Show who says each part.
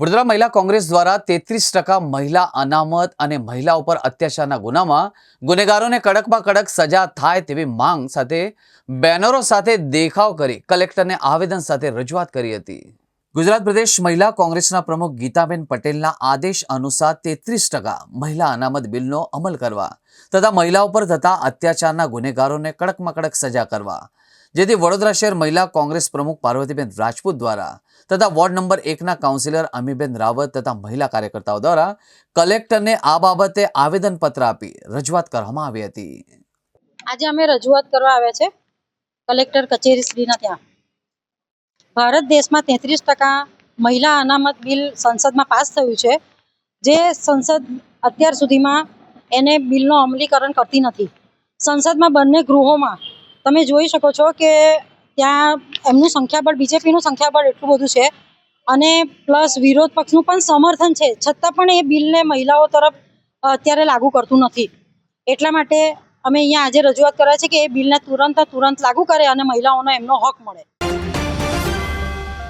Speaker 1: વડોદરા મહિલા કોંગ્રેસ દ્વારા તેત્રીસ ટકા મહિલા અનામત અને મહિલા ઉપર અત્યાચારના ગુનામાં ગુનેગારોને કડકમાં કડક સજા થાય તેવી માંગ સાથે બેનરો સાથે દેખાવ કરી કલેક્ટરને આવેદન સાથે રજૂઆત કરી હતી. ગુજરાત પ્રદેશ મહિલા કોંગ્રેસના પ્રમુખ ગીતાબેન પટેલના આદેશ અનુસાર તેત્રીસ ટકા મહિલા અનામત બિલનો અમલ કરવા તથા મહિલાઓ પર થતા અત્યાચારના ગુનેગારોને કડકમાં કડક સજા કરવા. જેથી વડોદરા શહેર મહિલા કોંગ્રેસ પ્રમુખ પાર્વતીબેન રાજપૂત દ્વારા તથા વોર્ડ નંબર એકના કાઉન્સિલર અમીબેન રાવત તથા મહિલા કાર્યકર્તાઓ દ્વારા કલેક્ટરને આ બાબતે આવેદનપત્ર આપી રજૂઆત કરવામાં આવી હતી.
Speaker 2: આજે અમે રજૂઆત કરવા આવ્યા છે કલેક્ટર કચેરી શ્રીના ત્યાં. ભારત દેશમાં તેત્રીસ ટકા મહિલા અનામત બિલ સંસદમાં પાસ થયું છે, જે સંસદ અત્યાર સુધીમાં એને બિલનો અમલીકરણ કરતી નથી. સંસદમાં બંને ગૃહોમાં તમે જોઈ શકો છો કે ત્યાં એમનું સંખ્યાબળ, બીજેપીનું સંખ્યાબળ એટલું બધું છે અને પ્લસ વિરોધ પક્ષનું પણ સમર્થન છે, છતાં પણ એ બિલને મહિલાઓ તરફ અત્યારે લાગુ કરતું નથી. એટલા માટે અમે અહીંયા આજે રજૂઆત કર્યા છે કે એ બિલને તુરંત તુરંત લાગુ કરે અને મહિલાઓનો એમનો હક મળે.